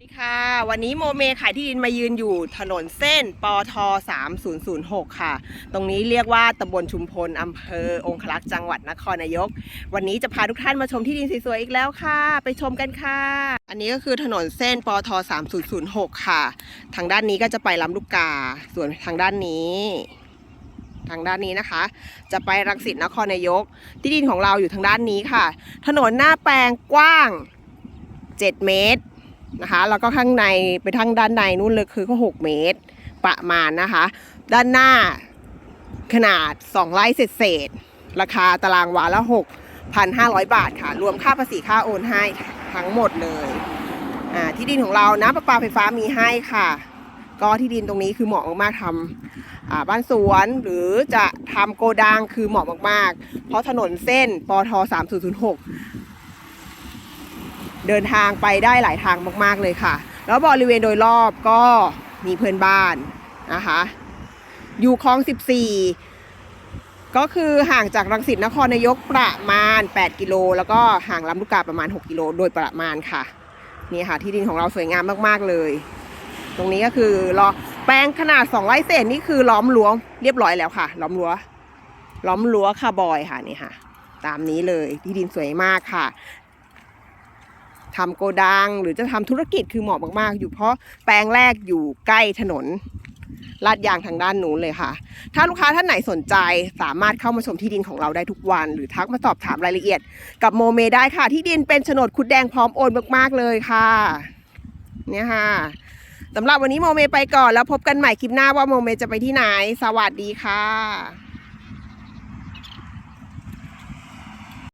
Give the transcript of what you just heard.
สวัสดีค่ะ วันนี้โมเมขายที่ดินมายืนอยู่ถนนเส้นปท3006 ค่ะ ตรงนี้เรียกว่าตำบลชุมพลอำเภอองคลักษ์จังหวัดนครนายก วันนี้จะพาทุกท่านมาชมที่ดินสวยๆอีกแล้วค่ะ ไปชมกันค่ะ อันนี้ก็คือถนนเส้นปท3006 ค่ะ ทางด้านนี้ก็จะไปลำลูกกา ส่วนทางด้านนี้ ทางด้านนี้นะคะ จะไปรังสิตนครนายก ที่ดินของเราอยู่ทางด้านนี้ค่ะ ถนนหน้าแปลงกว้าง 7 เมตร นะคะ แล้วก็ข้างในไปทางด้านในนู่นเลยคือก็ 6 เมตรประมาณนะคะ ด้านหน้าขนาด 2 ไร่เศษๆราคาตารางวาละ 6,500 บาทค่ะ รวมค่าภาษีค่าโอนให้ทั้งหมดเลยที่ดินของเรานะประปาไฟฟ้ามีให้ค่ะ ก็ที่ดินตรงนี้คือเหมาะมากๆทำบ้านสวนหรือจะทำโกดังคือเหมาะมากๆ เพราะถนนเส้นปท3006 เดินทางไปได้หลายทางมาก ๆ เลยค่ะ แล้วบริเวณโดยรอบก็มีเพื่อนบ้านนะคะอยู่คลอง 14 ก็คือห่างจากรังสิตนครนายกประมาณ 8 กิโล แล้วก็ห่างลำลูกกาประมาณ 6 กิโลโดยประมาณค่ะ นี่ค่ะที่ดินของเราสวยงามมาก ๆ เลย ตรงนี้ก็คือรอแปลงขนาด 2 ไร่เศษนี่คือล้อมรั้วเรียบร้อยแล้วค่ะ ล้อมรั้วล้อมรั้วคาร์บอยค่ะนี่ค่ะ ตามนี้เลยที่ดินสวยมากค่ะ ทำโกดังหรือจะทำธุรกิจคือเหมาะมากๆ อยู่เพราะแปลงแรกอยู่ใกล้ถนนลาดยางทางด้านนู้นเลยค่ะ ถ้าลูกค้าท่านไหนสนใจสามารถเข้ามาชมที่ดินของเราได้ทุกวัน หรือทักมาสอบถามรายละเอียด กับโมเมได้ค่ะ ที่ดินเป็นโฉนดคุดแดงพร้อมโอนมากๆเลยค่ะ เนี่ยค่ะสำหรับวันนี้โมเมไปก่อนแล้วพบกันใหม่คลิปหน้าว่าโมเมจะไปที่ไหน สวัสดีค่ะ